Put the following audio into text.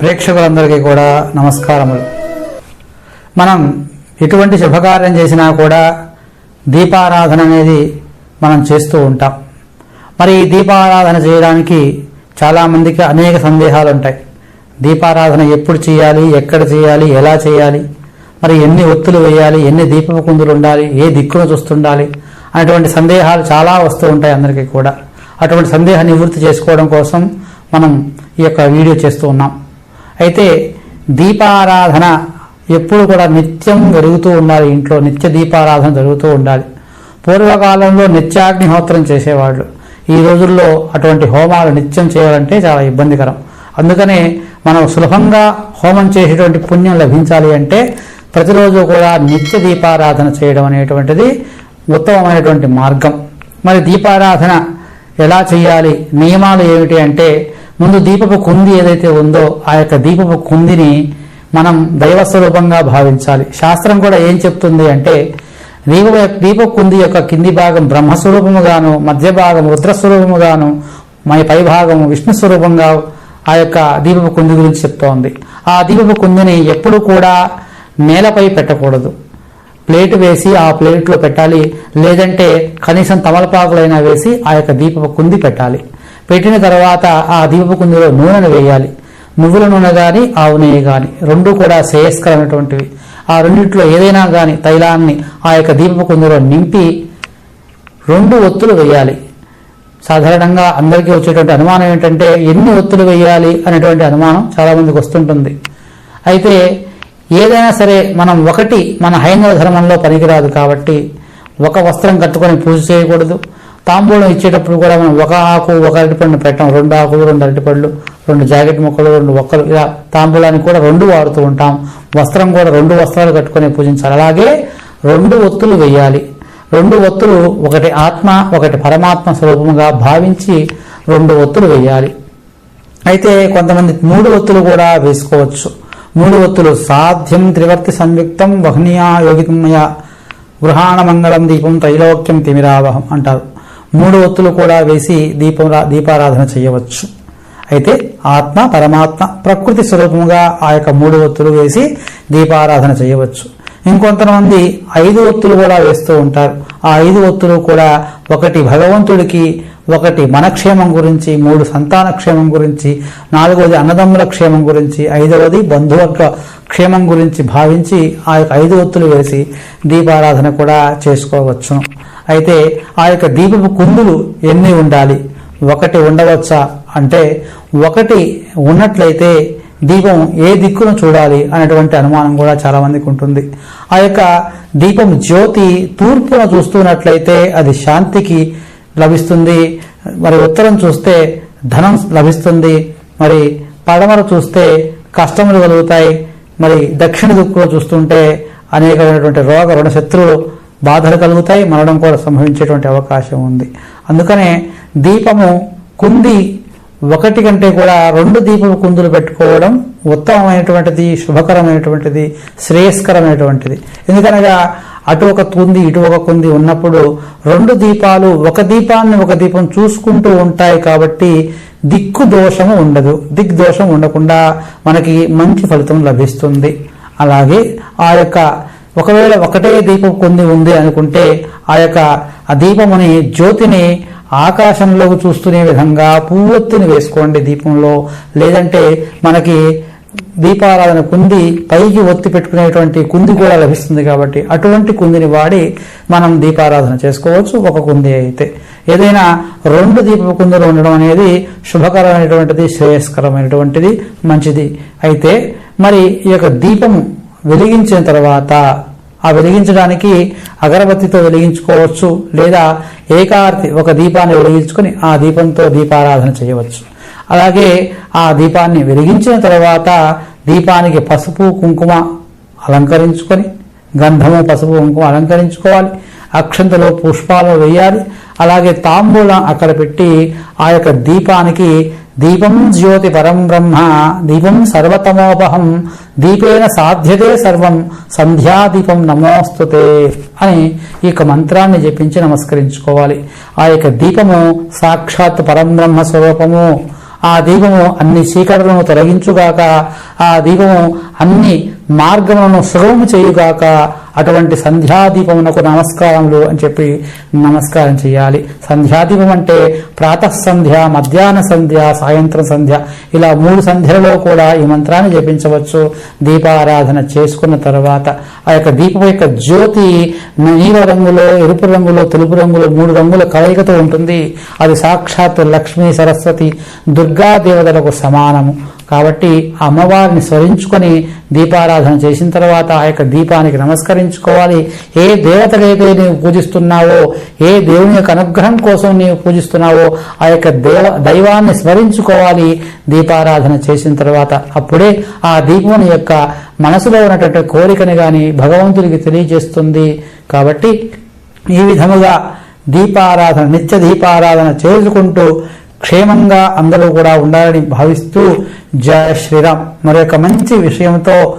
ప్రేక్షకులందరికీ కూడా నమస్కారములు. మనం ఎటువంటి శుభకార్యం చేసినా కూడా దీపారాధన అనేది మనం చేస్తూ ఉంటాం. మరి ఈ దీపారాధన చేయడానికి చాలామందికి అనేక సందేహాలు ఉంటాయి. దీపారాధన ఎప్పుడు చేయాలి ఎక్కడ చేయాలి ఎలా చేయాలి మరి ఎన్ని ఒత్తులు వేయాలి ఎన్ని దీపకుందులు ఉండాలి ఏ దిక్కును చూస్తుండాలి అనేటువంటి సందేహాలు చాలా వస్తూ ఉంటాయి అందరికీ కూడా. అటువంటి సందేహ నివృత్తి చేసుకోవడం కోసం మనం ఈ యొక్క వీడియో చేస్తూ ఉన్నాం. అయితే దీపారాధన ఎప్పుడు కూడా నిత్యం జరుగుతూ ఉండాలి ఇంట్లో నిత్య దీపారాధన జరుగుతూ ఉండాలి. పూర్వకాలంలో నిత్యాగ్నిహోత్రం చేసేవాళ్ళు. ఈ రోజుల్లో అటువంటి హోమాలు నిత్యం చేయాలంటే చాలా ఇబ్బందికరం. అందుకనే మనం సులభంగా హోమం చేసేటువంటి పుణ్యం లభించాలి అంటే ప్రతిరోజు కూడా నిత్య దీపారాధన చేయడం అనేటువంటిది ఉత్తమమైనటువంటి మార్గం. మరి దీపారాధన ఎలా చేయాలి? నియమాలు ఏమిటి అంటే ముందు దీపపు కుంది ఏదైతే ఉందో ఆ యొక్క దీపపు కుందిని మనం దైవ స్వరూపంగా భావించాలి. శాస్త్రం కూడా ఏం చెప్తుంది అంటే దీప దీప కుంది యొక్క కింది భాగం బ్రహ్మస్వరూపముగాను మధ్య భాగం రుద్రస్వరూపముగాను మై పై భాగం విష్ణు స్వరూపంగా ఆ యొక్క దీపపు కుంది గురించి చెప్తోంది. ఆ దీపపు కుందిని ఎప్పుడు కూడా నేలపై పెట్టకూడదు. ప్లేట్ వేసి ఆ ప్లేట్లో పెట్టాలి. లేదంటే కనీసం తమలపాకులైనా వేసి ఆ యొక్క దీపపు కుంది పెట్టాలి. పెట్టిన తర్వాత ఆ దీపపు కుందులో నూనెను వేయాలి. నువ్వుల నూనె కానీ ఆవు నెయ్యి కానీ రెండు కూడా శ్రేయస్కరమైనటువంటివి. ఆ రెండిట్లో ఏదైనా కానీ తైలాన్ని ఆ యొక్క దీపపు కుందులో నింపి రెండు ఒత్తులు వేయాలి. సాధారణంగా అందరికీ వచ్చేటువంటి అనుమానం ఏంటంటే ఎన్ని ఒత్తులు వేయాలి అనేటువంటి అనుమానం చాలామందికి వస్తుంటుంది. అయితే ఏదైనా సరే మనం ఒకటి మన హైందవ ధర్మంలో పనికిరాదు కాబట్టి ఒక వస్త్రం కట్టుకొని పూజ చేయకూడదు. తాంబూలం ఇచ్చేటప్పుడు కూడా మనం ఒక ఆకు ఒక అరటిపండు పెట్టాం. రెండు ఆకులు రెండు అరటిపళ్ళు రెండు జాకెట్ ముక్కలు రెండు ఒక్కలు. ఇలా తాంబూలానికి కూడా రెండు వాడుతూ ఉంటాం. వస్త్రం కూడా రెండు వస్త్రాలు కట్టుకొని పూజించాలి. అలాగే రెండు ఒత్తులు వేయాలి రెండు ఒత్తులు ఒకటి ఆత్మ ఒకటి పరమాత్మ స్వరూపముగా భావించి రెండు ఒత్తులు వేయాలి అయితే కొంతమంది మూడు ఒత్తులు కూడా వేసుకోవచ్చు. మూడు ఒత్తులు సాధ్యం త్రివర్తి సంయుక్తం వహ్నియా యోగితమయ గృహాణ మంగళం దీపం త్రైలోక్యం తిమిరావహం అంటారు. మూడు ఒత్తులు కూడా వేసి దీపం దీపారాధన చేయవచ్చు. అయితే ఆత్మ పరమాత్మ ప్రకృతి స్వరూపముగా ఆ యొక్క మూడు ఒత్తులు వేసి దీపారాధన చేయవచ్చు. ఇంకొంతమంది ఐదు ఒత్తులు కూడా వేస్తూ ఉంటారు. ఆ ఐదు ఒత్తులు కూడా ఒకటి భగవంతుడికి ఒకటి మన క్షేమం గురించి మూడు సంతాన క్షేమం గురించి నాలుగవది అన్నదమ్ముల క్షేమం గురించి ఐదవది బంధువర్గ క్షేమం గురించి భావించి ఆ యొక్క ఐదు ఒత్తులు వేసి దీపారాధన కూడా చేసుకోవచ్చు. అయితే ఆ యొక్క దీపపు కుందులు ఎన్ని ఉండాలి? ఒకటి ఉండవచ్చా? అంటే ఒకటి ఉన్నట్లయితే దీపం ఏ దిక్కును చూడాలి అనేటువంటి అనుమానం కూడా చాలా మందికి ఉంటుంది. ఆ యొక్క దీపం జ్యోతి తూర్పున చూస్తున్నట్లయితే అది శాంతికి లభిస్తుంది. మరి ఉత్తరం చూస్తే ధనం లభిస్తుంది. మరి పడమర చూస్తే కష్టములు కలుగుతాయి. మరి దక్షిణ దిక్కులో చూస్తుంటే అనేకమైనటువంటి రోగ రుణ శత్రువులు బాధలు కలుగుతాయి. మరణం కూడా సంభవించేటువంటి అవకాశం ఉంది. అందుకనే దీపము కుంది ఒకటి కంటే కూడా రెండు దీపము కుందులు పెట్టుకోవడం ఉత్తమమైనటువంటిది శుభకరమైనటువంటిది శ్రేయస్కరమైనటువంటిది. ఎందుకనగా అటు ఒక కుంది ఇటు ఒక కుంది ఉన్నప్పుడు రెండు దీపాలు ఒక దీపాన్ని ఒక దీపం చూసుకుంటూ ఉంటాయి కాబట్టి దిక్కు దోషము ఉండదు. దిక్ దోషం ఉండకుండా మనకి మంచి ఫలితం లభిస్తుంది. అలాగే ఆ యొక్క ఒకవేళ ఒకటే దీపం కుంది ఉంది అనుకుంటే ఆ యొక్క ఆ దీపముని జ్యోతిని ఆకాశంలోకి చూస్తునే విధంగా పువ్వొత్తిని వేసుకోండి దీపంలో. లేదంటే మనకి దీపారాధన కుంది పైకి ఒత్తి పెట్టుకునేటువంటి కుంది కూడా లభిస్తుంది కాబట్టి అటువంటి కుందిని వాడి మనం దీపారాధన చేసుకోవచ్చు ఒక కుంది అయితే. ఏదైనా రెండు దీప కుందులు ఉండడం అనేది శుభకరమైనటువంటిది శ్రేయస్కరమైనటువంటిది మంచిది. అయితే మరి ఈ యొక్క దీపం వెలిగించిన తర్వాత ఆ వెలిగించడానికి అగరబత్తితో వెలిగించుకోవచ్చు లేదా ఏకార్తి ఒక దీపాన్ని వెలిగించుకొని ఆ దీపంతో దీపారాధన చేయవచ్చు. అలాగే ఆ దీపాన్ని వెలిగించిన తర్వాత దీపానికి పసుపు కుంకుమ అలంకరించుకొని గంధము పసుపు కుంకుమ అలంకరించుకోవాలి. అక్షంతలో పుష్పాలు వేయాలి. అలాగే తాంబూలం అక్కడ పెట్టి ఆ యొక్క దీపానికి దీపం జ్యోతి పరం బ్రహ్మ దీపం సర్వతమోపహం దీపేన సాధ్యతే సర్వం సంధ్యాదీపం నమోస్తుతే అని ఈ యొక్క మంత్రాన్ని జపించి నమస్కరించుకోవాలి. ఆ యొక్క దీపము సాక్షాత్ పరంబ్రహ్మ స్వరూపము. ఆ దీపము అన్ని చీకటలను తొలగించుగాక ఆ దీపము అన్ని మార్గములను సుగమము చేయుగాక అటువంటి సంధ్యాదీపమునకు నమస్కారములు అని చెప్పి నమస్కారం చేయాలి. సంధ్యాదీపం అంటే ప్రాతః సంధ్య మధ్యాహ్న సంధ్య సాయంత్రం సంధ్య. ఇలా మూడు సంధ్యలలో కూడా ఈ మంత్రాన్ని జపించవచ్చు. దీపారాధన చేసుకున్న తర్వాత ఆ యొక్క దీపం యొక్క జ్యోతి నీల రంగులో ఎరుపు రంగులో తెలుపు రంగులో మూడు రంగుల కలయికతో ఉంటుంది. అది సాక్షాత్ లక్ష్మీ సరస్వతి దుర్గా దేవతలకు సమానము. కాబట్టి అమ్మవారిని స్మరించుకొని దీపారాధన చేసిన తర్వాత ఆ యొక్క దీపానికి నమస్కరించుకోవాలి. ఏ దేవతలైతే నీవు పూజిస్తున్నావో ఏ దేవుని యొక్క అనుగ్రహం కోసం నీవు పూజిస్తున్నావో ఆ యొక్క దేవ దైవాన్ని స్మరించుకోవాలి దీపారాధన చేసిన తర్వాత. అప్పుడే ఆ దీపం యొక్క మనసులో ఉన్నటువంటి కోరికని గాని భగవంతుడికి తెలియజేస్తుంది. కాబట్టి ఈ విధముగా దీపారాధన నిత్య దీపారాధన చేసుకుంటూ క్షేమంగా అందరూ కూడా ఉండాలని భావిస్తూ జయ శ్రీరామ్. మరొక మంచి విషయంతో